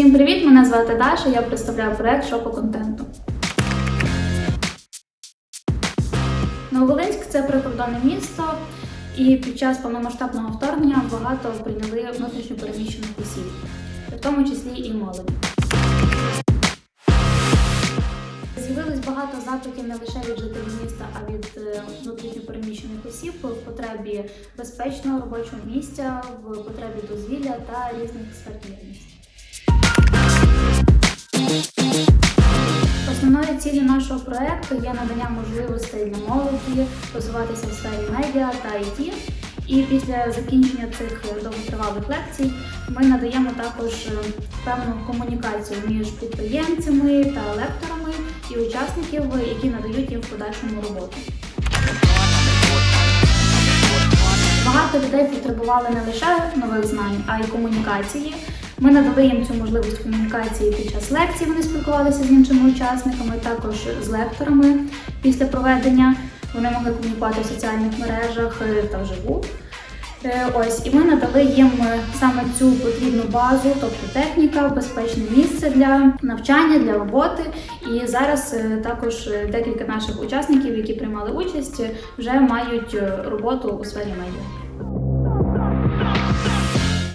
Всім привіт! Мене звати Даша. Я представляю проект шопу контенту. Нововолинськ це прикордонне місто, і під час повномасштабного вторгнення багато прийняли внутрішньопереміщених осіб, в тому числі і молоді. З'явилось багато запитів не лише від жителів міста, а від е, внутрішньопереміщених осіб в потребі безпечного робочого місця, в потребі дозвілля та різних сфер діяльності. Ціллю нашого проекту є надання можливостей для молоді розвиватися в сфері медіа та ІТ. І після закінчення цих довготривалих лекцій ми надаємо також е, певну комунікацію між підприємцями та лекторами і учасників, які надають їм в подальшому роботу. Багато людей потребували не лише нових знань, а й комунікації. Ми надали їм цю можливість комунікації під час лекцій. Вони спілкувалися з іншими учасниками, також з лекторами після проведення. Вони могли комунікувати в соціальних мережах е, та вживу. Е, Ось і ми надали їм е, саме цю потрібну базу, тобто техніка, безпечне місце для навчання, для роботи. І зараз також декілька наших учасників, які приймали участь, вже мають роботу у сфері медіа.